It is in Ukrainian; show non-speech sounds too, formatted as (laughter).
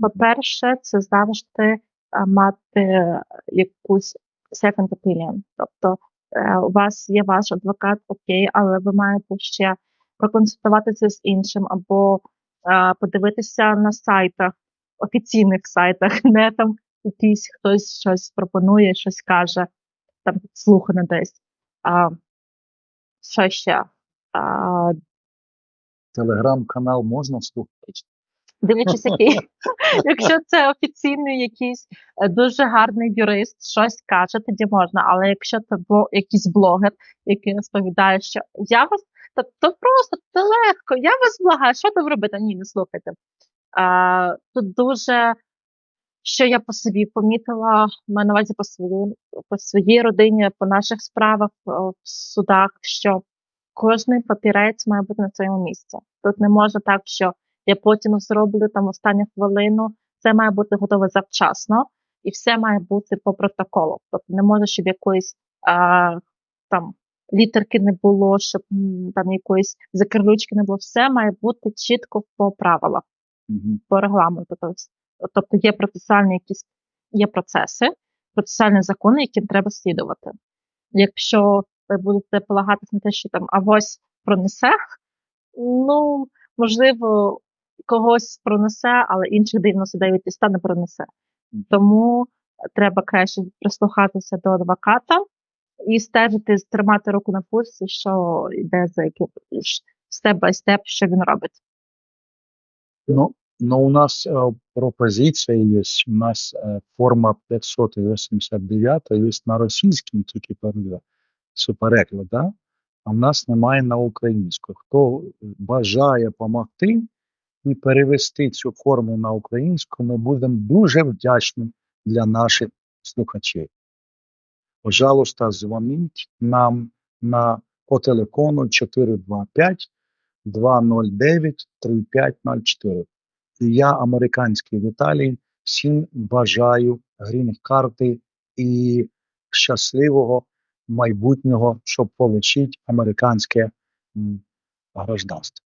По-перше, це завжди мати якусь second opinion. Тобто е, у вас є ваш адвокат, окей, але ви маєте ще проконсультуватися з іншим або е, подивитися на сайтах, офіційних сайтах, (laughs) не там якийсь хтось щось пропонує, щось каже, там слухане десь. Що ще? Телеграм-канал можна слухати? Дивлячись, який. (laughs) Якщо це офіційний якийсь е, дуже гарний юрист, щось каже, тоді можна. Але якщо це бо якийсь блогер, який розповідає, що я вас то, то просто то легко, я вас благаю, що там робити? Ні, не слухайте. А, тут дуже що я по собі помітила, маю на увазі по своїй, по своїй родині, по наших справах в судах, що кожний папірець має бути на своєму місці. Тут не може так, що я потім зроблю там останню хвилину. Це має бути готове завчасно, і все має бути по протоколу. Тобто не може, щоб якоїсь а, там літерки не було, щоб там якоїсь закарлючки не було. Все має бути чітко по правилах Мгм. по регламенту. Тобто, тобто є процесуальні якісь є процеси, процесуальні закони, яким треба слідувати. Якщо ви будете полагатися на те, що там авось пронесе, ну можливо, когось пронесе, але інших 99 і 100 не пронесе. Тому треба краще прислухатися до адвоката і стежити, тримати руку на пульсі, що йде за яким степ бай степ, що він робить. Ну, ну, у нас э, пропозиція є. У нас э, форма 589 є на російському тільки переклад, переклад, да? а в нас немає на українську. Хто бажає допомогти і перевести цю форму на українську, ми будемо дуже вдячні для наших слухачів. Пожалуйста, дзвоніть нам на по телефону 425 209 3504. І я, американський Віталій, всім бажаю грін-карти і щасливого майбутнього, щоб отримати американське гражданство.